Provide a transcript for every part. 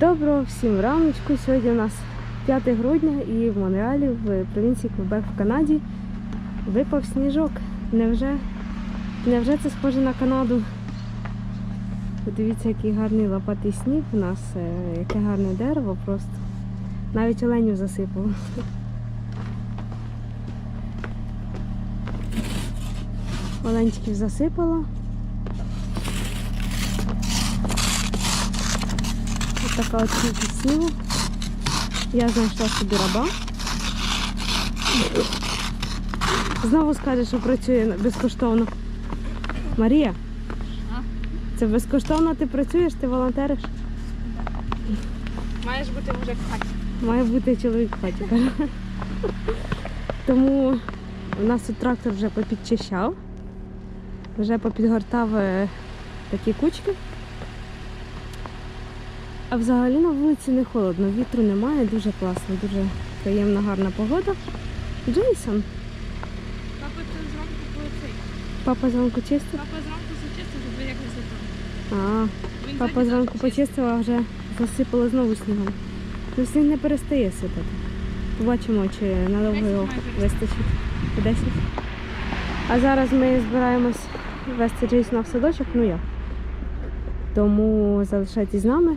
Доброго всім раночку. Сьогодні у нас 5 грудня і в Монреалі, в провінції Квебек в Канаді, випав сніжок. Невже, невже це схоже на Канаду? Подивіться, який гарний лопатий сніг у нас, е, яке гарне дерево просто. Навіть оленів засипало. Оленчиків засипало. Така от кількість. Я знайшла собі раба. Знову скаже, що працює безкоштовно. Марія, це безкоштовно ти працюєш, ти волонтериш? Маєш бути вже в хаті. Має бути чоловік в хаті. Тому у нас тут трактор вже попідчищав, вже попідгортав е, такі кучки. А взагалі на вулиці не холодно, вітру немає, дуже класно, дуже приємна, гарна погода. Джейсон, Папа це зранку було папа зранку чистив. Папа зранку зачистив, щоб як не. А, Він папа зранку почистив, а вже засипало знову снігом. Ну, сніг не перестає сипати. Побачимо, чи надовго його вистачить. 10. А зараз ми збираємось вести Джейсона в садочок, ну я. Тому залишайтесь з нами.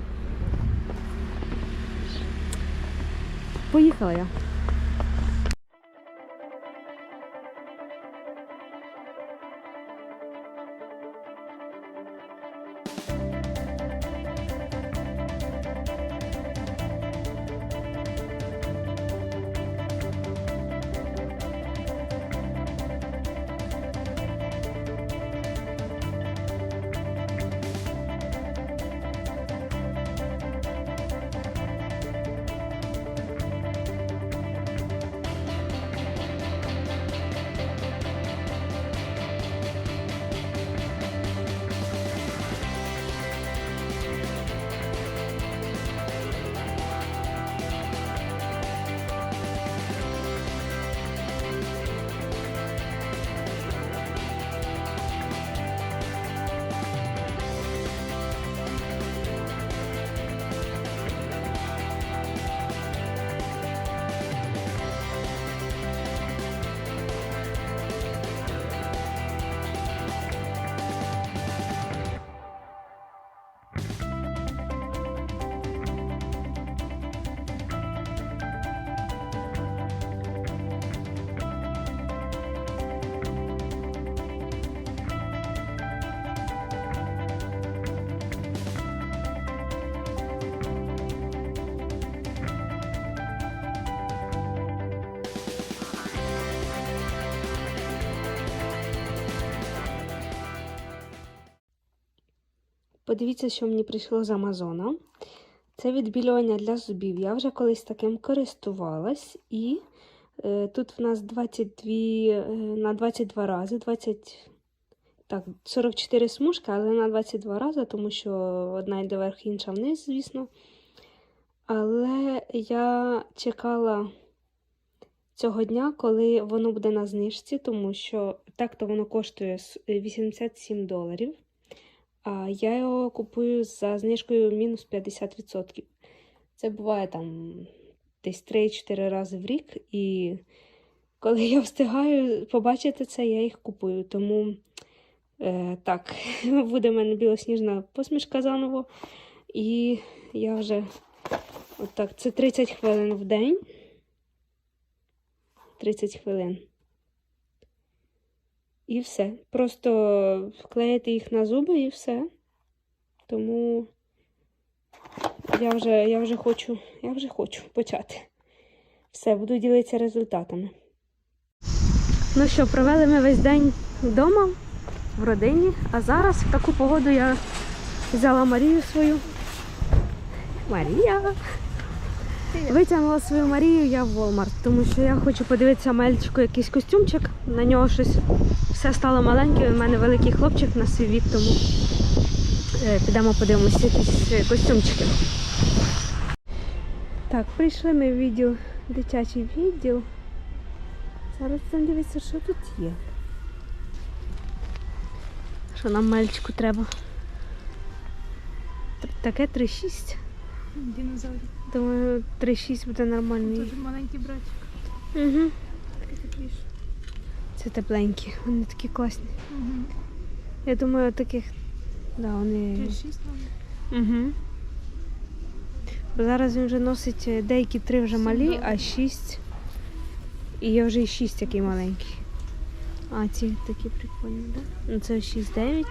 Поїхала я. Подивіться, що мені прийшло з Амазона. Це відбілювання для зубів. Я вже колись таким користувалась, і е, тут в нас 22 е, на 22 рази, 20, так, 44 смужки, але на 22 рази, тому що одна йде вверх, інша вниз, звісно. Але я чекала цього дня, коли воно буде на знижці, тому що так-то воно коштує 87 доларів. А я його купую за знижкою мінус 50%. Це буває там десь 3-4 рази в рік. І коли я встигаю побачити це, я їх купую. Тому е, так, буде в мене білосніжна посмішка заново. І я вже отак, це 30 хвилин в день. 30 хвилин. І все. Просто вклеїти їх на зуби і все. Тому я вже, я вже хочу, я вже хочу почати. Все, буду ділитися результатами. Ну що, провели ми весь день вдома, в родині, а зараз в таку погоду я взяла Марію свою. Марія! Витягнула свою Марію я в Walmart, тому що я хочу подивитися мальчику якийсь костюмчик. На нього щось все стало маленьке. У мене великий хлопчик на свій вік, тому е, підемо подивимося якісь е, костюмчики. Так, прийшли ми в відділ, дитячий відділ. Зараз дивіться, що тут є. Що нам мальчику треба? Таке 3,6. Динозавр. Думаю, 3-6 буде нормальний. Дуже маленький братик. Угу. Це тепленькі, вони такі класні. Угу. Я думаю, таких. Да, вони. 3-6 нам. Угу. Бо зараз він вже носить е, деякі три вже малі, а шість. І є вже і шість такий маленький. А, ці такі прикольні, так? Да? Ну це 6-9,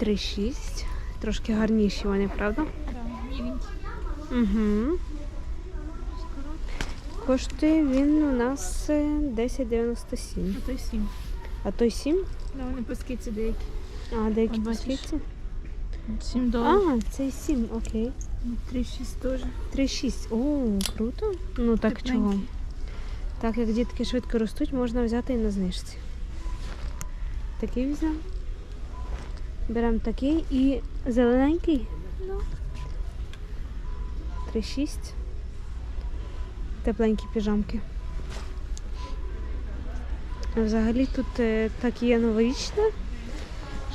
3-6. Трошки гарніші вони, правда? Да, міленький. Угу. Коштує він у нас е, 10,97. А той 7. А той 7? Да, вони по скидці деякі. А, деякі по скидці? 7 доларів. А, цей 7, окей. 3-6 теж. 3,6. О, круто. Ну так Тепленький. чого? Так як дітки швидко ростуть, можна взяти і на знижці. Такий візьмемо. Беремо такий і зелененький. Ну. 3,6. Тепленькі піжамки. Взагалі тут е, так є новорічне.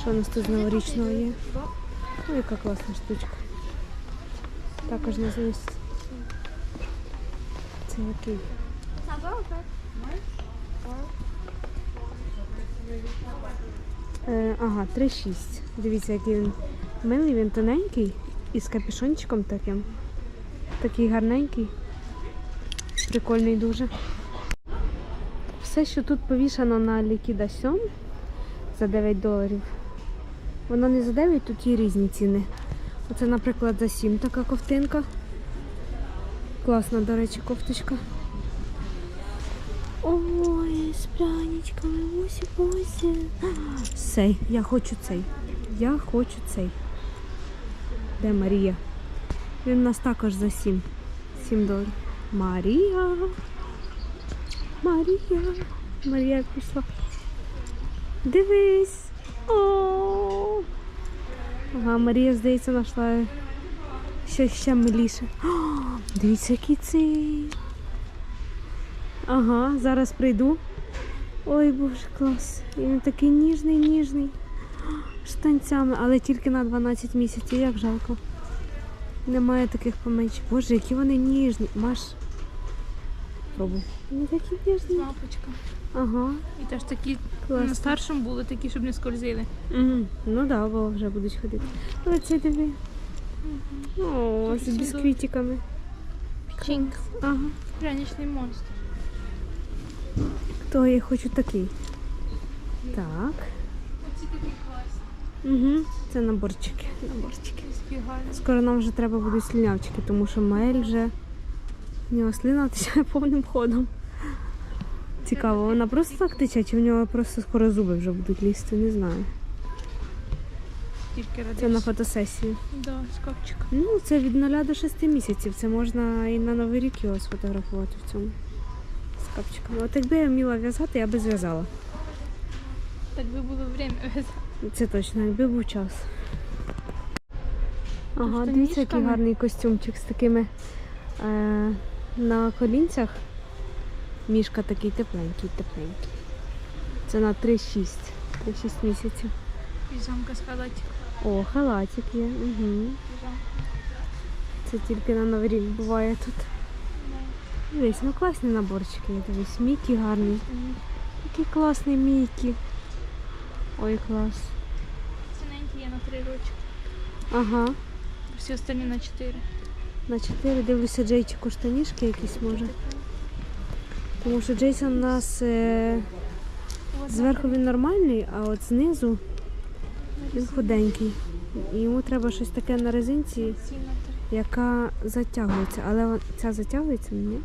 Що у нас тут новорічного є? Ну, яка класна штучка. Також на знижці. Це який? Е, ага, 3,6. Дивіться, який він милий, він тоненький і з капюшончиком таким. Такий гарненький. Прикольний дуже. Все, що тут повішано на лікідасьон за 9 доларів. Воно не за 9, тут є різні ціни. Оце, наприклад, за 7 така ковтинка. Класна, до речі, кофточка. Ой, з пряничками, ось ось. Цей, я хочу цей. Я хочу цей. Де Марія? Він у нас також за 7. 7 доларів. Марія. Марія. Марія пішла. Дивись. О. Ага, Марія, здається, знайшла щось ще миліше. О, дивіться, який цей. Ага, зараз прийду. Ой, боже, клас. І Він такий ніжний, ніжний. Штанцями, але тільки на 12 місяців, як жалко. Немає таких поменших. Боже, які вони ніжні. Маш. Пробуй. Вони такі ніжні. Лапочка. Ага, І теж такі клас. на старшому були такі, щоб не скользили. Мгм. Ну так, да, бо вже будуть ходити. Але це диви. О, з чудово. бісквітиками. Чінк. Ага. Пряничний монстр. То я хочу такий. Так. Оці такі класні. Угу. Це наборчики. Наборчики. Скоро нам вже треба будуть слінявчики, тому що Маель вже нього слина тече повним ходом. Цікаво, вона просто так тече, чи в нього просто скоро зуби вже будуть лізти, не знаю. Тільки. Це на фотосесію. Да, з копчика. Ну, це від 0 до 6 місяців. Це можна і на Новий рік його сфотографувати в цьому з капчиками. От якби я вміла в'язати, я би зв'язала. Так би було время. Це точно, якби був час. Ага, дивіться, який гарний костюмчик з такими е, на колінцях. Мішка такий тепленький, тепленький. Це на 3-6. 3-6 місяців. Піжамка з халатиком. О, халатик є. Угу. Це тільки на Новий рік буває тут. Дивись, ну класні наборчики є. Дивись, Мікі гарний. Який класний Мікі. Ой, клас. Ціненькі є на 3 роки. Ага. Всі остальні на 4. На 4 дивлюся Джейчику штанішки якісь може. Тому що Джейсон у нас е, зверху він нормальний, а от знизу він худенький. І йому треба щось таке на резинці, Ці на 3. яка затягується. Але ця затягується? Ні?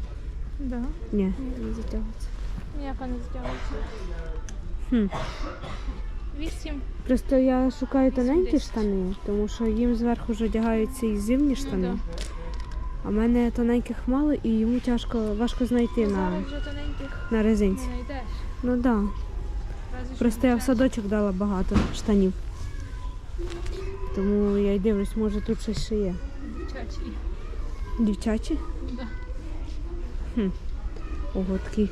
Да. Ні, не затягується. Ніяка не здягається. Хм. 8. Просто я шукаю тоненькі штани, тому що їм зверху ж одягаються і зимні штани. Ну, А в мене тоненьких мало і йому тяжко важко знайти на, Зараз вже тоненьких на не резинці. знайдеш. Ну так. Да. Разве що Просто я в садочок дала багато штанів. Тому я й дивлюсь, може тут щось ще є. Дитячі. Дівчачі? Да. Ого, такі,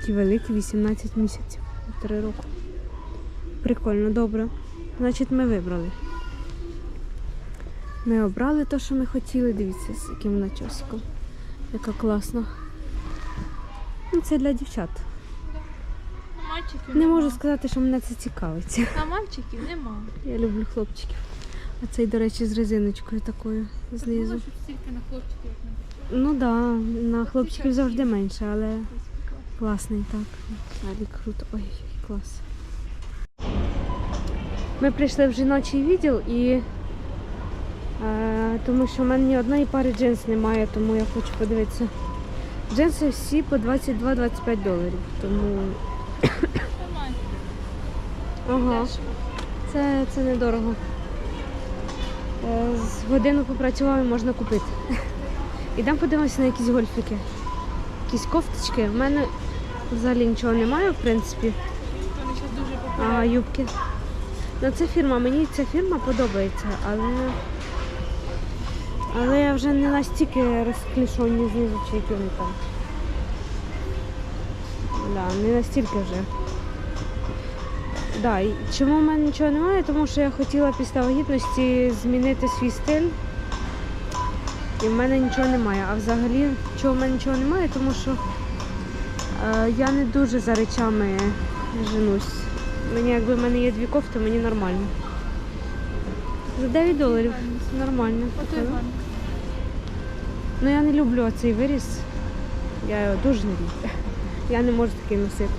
такі великі, 18 місяців, 3 роки. Прикольно, добре. Значить, ми вибрали. Ми обрали те, що ми хотіли. Дивіться, з яким начосиком. Яка класна. Ну, це для дівчат. Мальчиків Не можу сказати, що мене це цікавить. А мальчиків нема. Я люблю хлопчиків. А цей, до речі, з резиночкою такою знизу. Було, щоб стільки на хлопчиків, як на Ну так, да, на хлопчиків завжди менше, але класний так. Далі круто. Ой, клас. Ми прийшли в жіночий відділ і е, тому що в мене ні одної пари джинс немає, тому я хочу подивитися. Джинси всі по 22-25 доларів. Тому ага, це, це недорого. Е, з годину попрацював і можна купити. Ідемо подивимося на якісь гольфики. Якісь кофточки. В мене взагалі нічого немає, в принципі. А, юбки. Ну, це фірма, мені ця фірма подобається, але. Але я вже не настільки розклішені знизу, чи вони там. Да, не настільки вже. Да, і чому в мене нічого немає? Тому що я хотіла після вагітності змінити свій стиль. І в мене нічого немає. А взагалі, чого в мене нічого немає, тому що е, я не дуже за речами женусь. Мені якби в мене є дві кофти, мені нормально. За 9 доларів. Це нормально. Ну я не люблю оцей виріс. Я його дуже не люблю. Я не можу такий носити.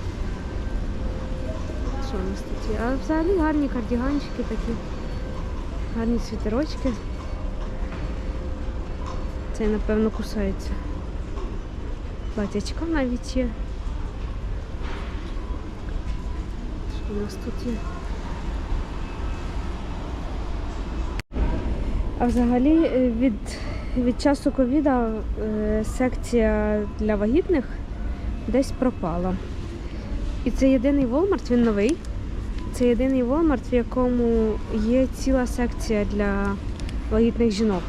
Що у нас тут є? А взагалі гарні кардіганчики такі. Гарні світерочки. Цей, напевно, кусається. Платячка навіть є. Що у нас тут? А взагалі е, від, від часу ковіда е, секція для вагітних десь пропала. І це єдиний Walmart, він новий. Це єдиний Walmart, в якому є ціла секція для вагітних жінок.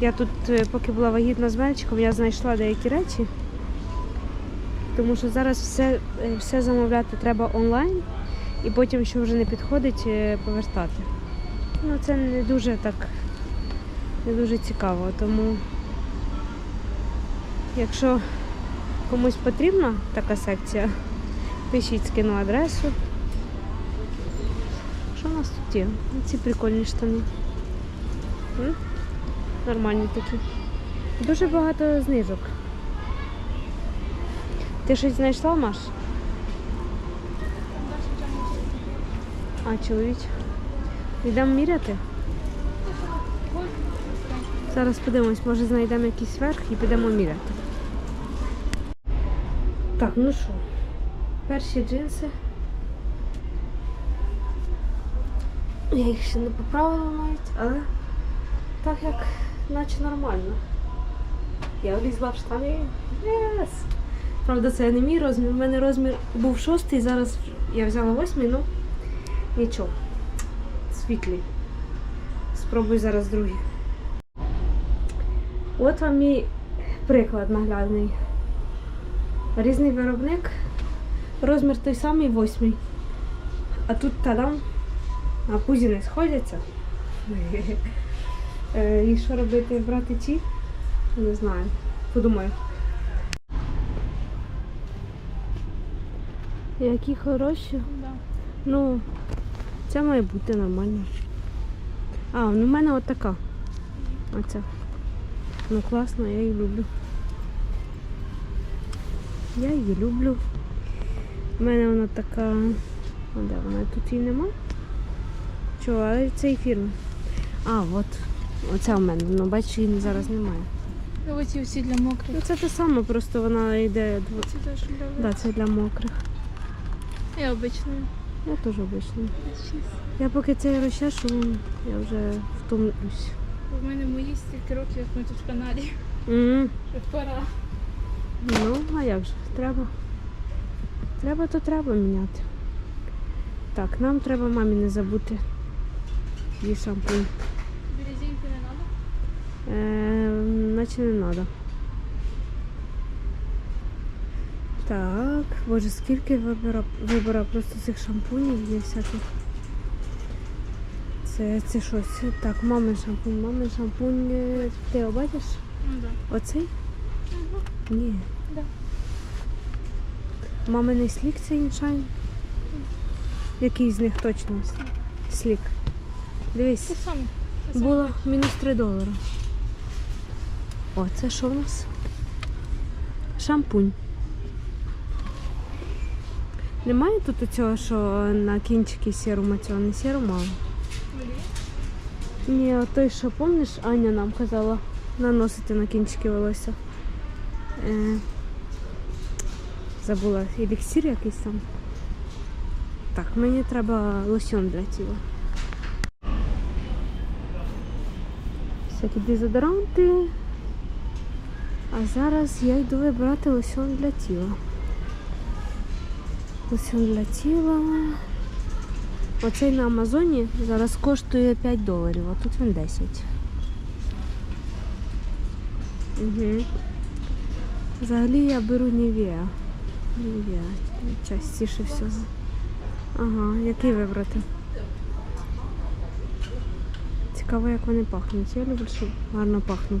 Я тут, е, поки була вагітна з мальчиком, я знайшла деякі речі. Тому що зараз все, е, все замовляти треба онлайн, і потім, що вже не підходить, е, повертати. Ну, це не дуже так, не дуже цікаво. Тому, якщо комусь потрібна така секція, пишіть скину адресу. Що у нас тут є? Ну, Ці прикольні штани. Нормальні такі. Дуже багато знижок. Ти щось знайшла, Маш? А, чоловіч. Йдемо міряти? Зараз подивимось, може знайдемо якийсь верх і підемо міряти. Так, ну що, перші джинси. Я їх ще не поправила навіть, але так як наче нормально. Я влізла в штани. Єс! Правда, це не мій розмір. У мене розмір був шостий, зараз я взяла восьмий, ну нічого. Світлі. Спробую зараз другий. От вам мій приклад наглядний. Різний виробник. Розмір той самий восьмий. А тут тадам. А пузі не сходяться. Е, І що робити? Брати ті? Не знаю. Подумаю. Які хороші. Да. Ну, це має бути нормально. А, ну в мене от така. Оця. Ну класно, я її люблю. Я її люблю. У мене вона така. А де вона? Тут її нема? Чого, але це і фірма. А, от. Оця в мене, ну бачиш, її зараз немає. Ну, Оці всі для мокрих. Ну це те саме, просто вона йде. Це теж для Да, це для мокрих. Я обичною. Я теж обично. Я поки це розчешу, я вже втомлюсь. У мене мої стільки років, як ми тут в каналі. Що пора. Ну, а як же? Треба. Треба, то треба міняти. Так, нам треба мамі не забути. Її шампунь. Березинки не треба? Е, наче не треба. Так, боже, скільки вибора, вибора просто цих шампунів є всяких. Це, це щось. Так, мамин шампунь, мамин шампунь. Ти його бачиш? Ну да. Оцей? Угу. Ні. Да. Маминий слік це іншайн. Який з них точно? Слік. Дивись. Це саме. Це саме. Було мінус 3 долари. О, це що в нас? Шампунь. Немає тут цього, що на кінчики сіру цього, не сіру мало. Ні, а той, що помниш, Аня нам казала наносити на кінчики волосся. Е, забула еліксир якийсь там. Так, мені треба лосьон для тіла. Всякі дезодоранти. А зараз я йду вибирати лосьон для тіла. Лосьон для тіла. Оцей на Амазоні зараз коштує 5 доларів, а тут він 10. Угу. Взагалі я беру Nivea. Nivea частіше всього. Ага, який вибрати? Цікаво, як вони пахнуть. Я люблю, щоб гарно пахнув.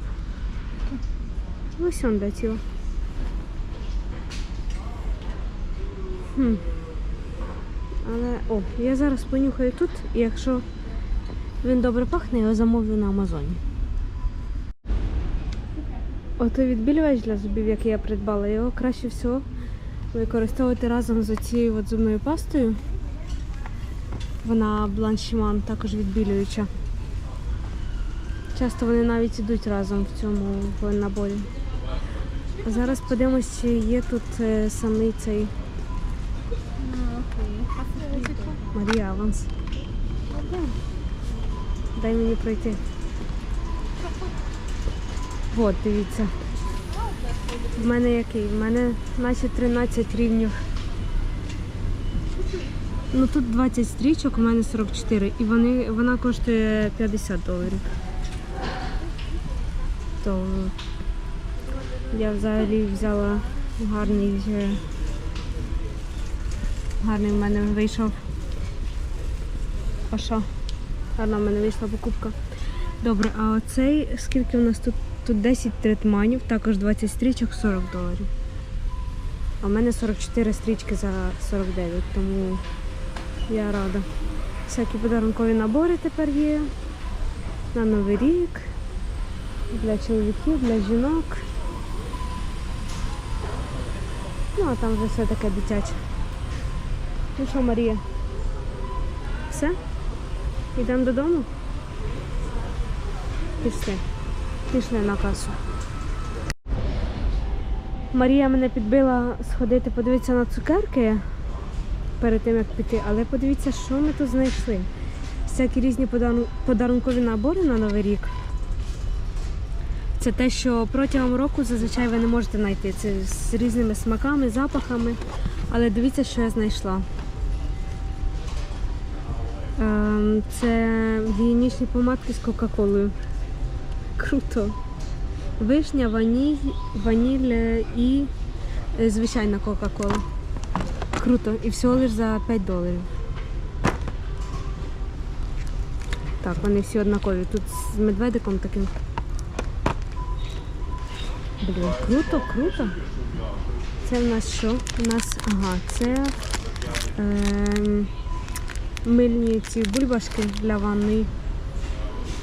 Лосьон для тіла. Хм. Але о, я зараз понюхаю тут, і якщо він добре пахне, я його замовлю на Амазоні. Ото відбілювач для зубів, який я придбала, його краще всього використовувати разом з цією от зубною пастою. Вона бланшіман, також відбілююча. Часто вони навіть ідуть разом в цьому наборі. Зараз подивимось, чи є тут е, самий цей Марія Аванс. Дай мені пройти. От, дивіться. В мене який? В мене наче 13 рівнів. Ну тут 20 стрічок, у мене 44. І вони, вона коштує 50 доларів. То я взагалі взяла гарний, е, гарний в мене вийшов. Що? Гарна в мене вийшла покупка. Добре, а оцей, скільки у нас тут? Тут 10 третманів, також 20 стрічок, 40 доларів. А в мене 44 стрічки за 49, тому я рада. Всякі подарункові набори тепер є. На Новий рік. Для чоловіків, для жінок. Ну, а там вже все таке дитяче. Ну що, Марія? Все? Йдемо додому? Пішли. Пішли на касу. Марія мене підбила сходити, подивитися на цукерки перед тим, як піти, але подивіться, що ми тут знайшли. Всякі різні подарункові набори на Новий рік. Це те, що протягом року зазвичай ви не можете знайти. Це з різними смаками, запахами. Але дивіться, що я знайшла. Ем, Це гігієнічні помадки з Кока-Колою. Круто. Вишня, ваніль, ваніль е, і е, звичайна Кока-Кола. Круто. І всього лиш за 5 доларів. Так, вони всі однакові. Тут з медведиком таким. Блін, круто, круто. Це в нас що? У нас, ага, це ем, мильні ці бульбашки для ванної.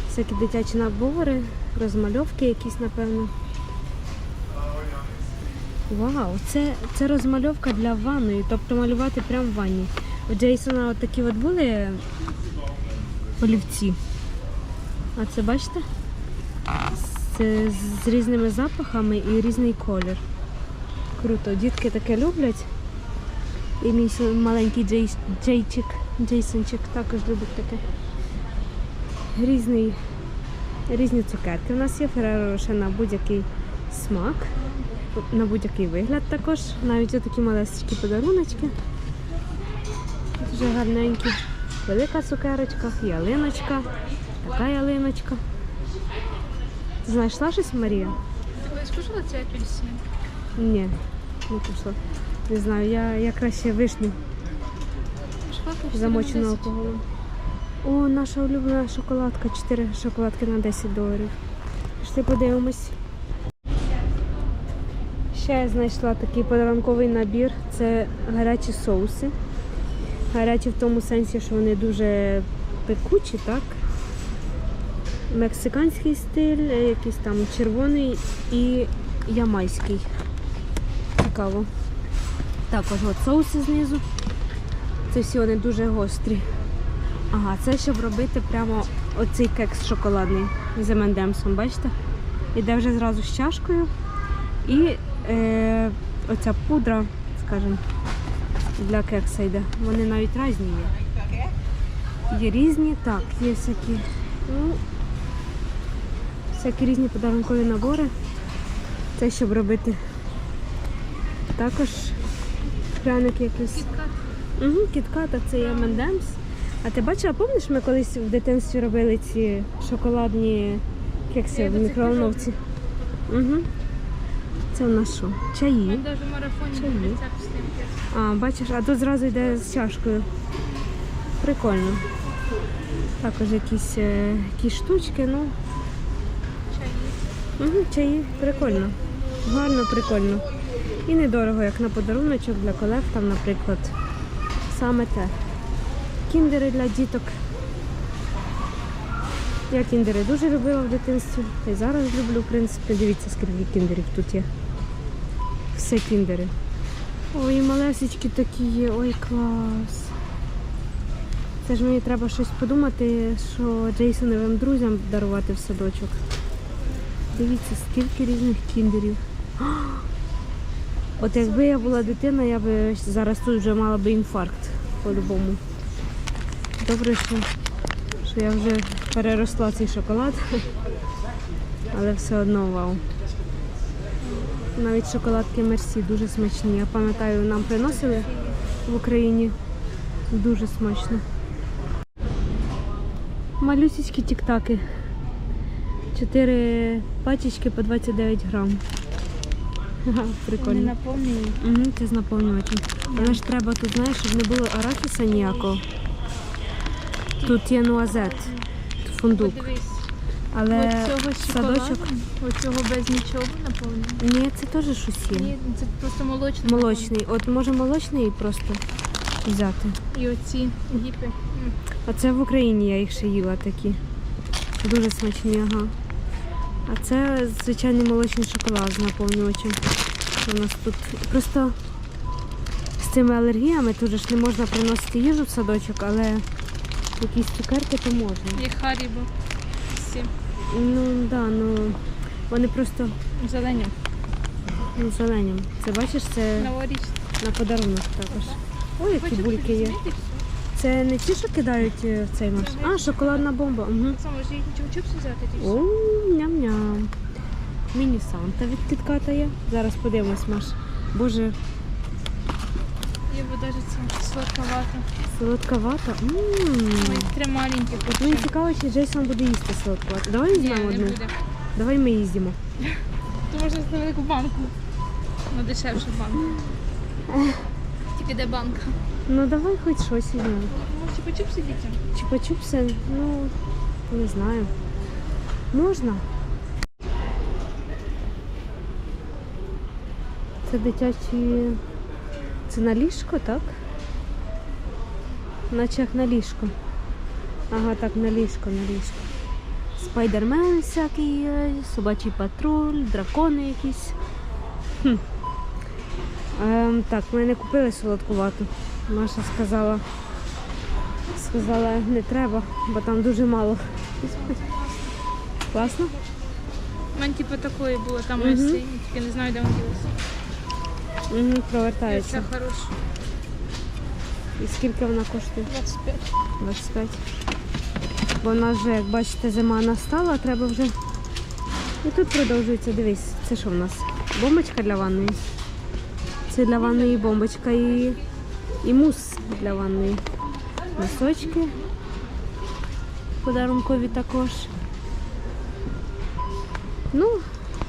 Всякі дитячі набори, розмальовки якісь, напевно. Вау, це, це розмальовка для ванної, тобто малювати прямо в ванні. У Джейсона от такі от були олівці. А це бачите? Це з різними запахами і різний колір. Круто, дітки таке люблять. І мій маленький Джей, Джейчик, Джейсончик також любить таке. Різний, різні цукерки. У нас є Ferrero Rocher на будь-який смак, на будь-який вигляд також. Навіть отакі малесенькі подаруночки. Дуже гарненькі. Велика цукерочка, ялиночка, така ялиночка. Ти знайшла щось, Марія? Ти колись кушала цей апельсин? Ні, не пішла. Не знаю, я, я краще вишню Замочену алкоголем. О, наша улюблена шоколадка. 4 шоколадки на 10 доларів. Пішли подивимось. Ще я знайшла такий подарунковий набір. Це гарячі соуси. Гарячі в тому сенсі, що вони дуже пекучі, так? Мексиканський стиль, якийсь там червоний і ямайський. Цікаво. Також от соуси знизу. Це всі вони дуже гострі. Ага, це щоб робити прямо оцей кекс шоколадний з M&M's, бачите? Іде вже зразу з чашкою. І е, оця пудра, скажімо, для кекса йде. Вони навіть різні є. Є різні, так, є всякі, ну, всякі різні подарункові набори. Це щоб робити. Також пряник якийсь. Угу, кітката це є M&M's. А ти бачила, пам'ятаєш, ми колись в дитинстві робили ці шоколадні кекси в мікроволновці? Угу. Це в нас що? Чаї. Чаї. А, бачиш, а тут зразу йде з чашкою. Прикольно. Також якісь, е, якісь штучки, ну. Чаї. Угу, чаї, прикольно. Гарно, прикольно. І недорого, як на подаруночок для колег, там, наприклад, саме те. Кіндери для діток. Я кіндери дуже любила в дитинстві. Й зараз люблю, в принципі. Дивіться, скільки кіндерів тут є. Все кіндери. Ой, малесечки такі є, ой, клас. Це ж мені треба щось подумати, що Джейсоновим друзям дарувати в садочок. Дивіться, скільки різних кіндерів. От якби я була дитина, я би зараз тут вже мала би інфаркт по-любому. Добре, що, що я вже переросла цей шоколад, але все одно вау. Навіть шоколадки Мерсі дуже смачні. Я пам'ятаю, нам приносили в Україні. Дуже смачно. Малюсічкі тік-таки. Чотири пачечки по 29 грам. Ха, Вони Прикольно. наповнені. Угу, це з наповнювачем. Але ж треба тут, знаєш, щоб не було арахіса ніякого. Тут є нуазет, фундук. Подивись. Але Оцього садочок. шоколаду, оцього без нічого наповнено. Ні, це теж щось є. Ні, це просто молочний. Молочний. От може молочний просто взяти. І оці гіпи. М. А це в Україні я їх ще їла такі. Дуже смачні, ага. А це звичайний молочний шоколад з наповнювачем. У нас тут просто цими алергіями тут же ж не можна приносити їжу в садочок, але якісь цукерки то можна. Є харібо. Всі. Ну да, ну вони просто Зелені. ну, зелені. Це бачиш, це Новорічні. на подарунок також. Ой, які Хочу бульки є. все. Це не ті, що кидають е, в цей маш. А, шоколадна бомба. Угу. Саме ж їх чупси взяти ті всі. О, ням-ням. Міні Санта від кітката є. Зараз подивимось, Маш. Боже, навіть це сладковато. солодка вата. М. Ой, три маленькі мені цікаво, чи Джейсон буде їсти солодку вату. Давай Ні, візьмемо не одну. буде. Давай ми їздимо. То можна на велику банку. На дешевшу банку. Тільки де банка. Ну давай хоч щось візьмемо. Може, чупси дітям? Чупа-чупси, ну, не знаю. Можна. Це дитячі. Це на ліжко, так? Наче як на ліжко. Ага, так, на ліжко, на ліжко. Спайдермен всякий є, собачий патруль, дракони якісь. Хм. Ем, так, ми не купили солодку вату. Маша сказала, сказала, не треба, бо там дуже мало. Класно? У мене типу такої було, там ось тільки не знаю, де він ділося. Угу, Це провертається. хороше. І скільки вона коштує? 25. 25. Бо в нас вже, як бачите, зима настала, треба вже. І тут продовжується, дивись, це що в нас? Бомбочка для ванної. Це для ванної бомбочка і, і мус для ванної. Носочки. Подарункові також. Ну,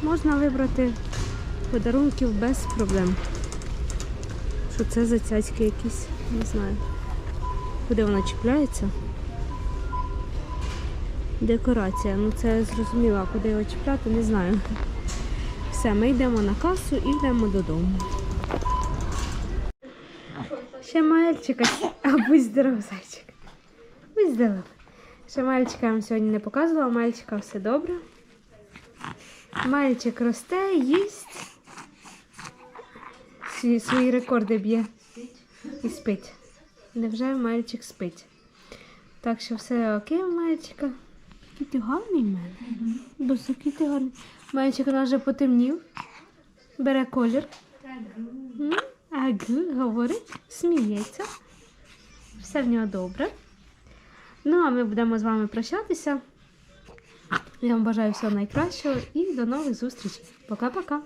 можна вибрати подарунків без проблем. Що це за цяцьки якісь? Не знаю. Куди вона чіпляється? Декорація. Ну це зрозуміло, а куди його чіпляти, не знаю. Все, ми йдемо на касу і йдемо додому. Ще мальчика. А будь здоров, зайчик. Будь здоров. Ще мальчика я вам сьогодні не показувала, мальчика все добре. Мальчик росте, їсть. Свої, свої рекорди б'є. І спить. Невже мальчик спить? Так що все окей мальчика. Який ти гарний в мене. Який ти гарний. Мальчик у нас вже потемнів. Бере колір. Агу, говорить, сміється. Все в нього добре. Ну, а ми будемо з вами прощатися. Я вам бажаю всього найкращого і до нових зустрічей. Пока-пока.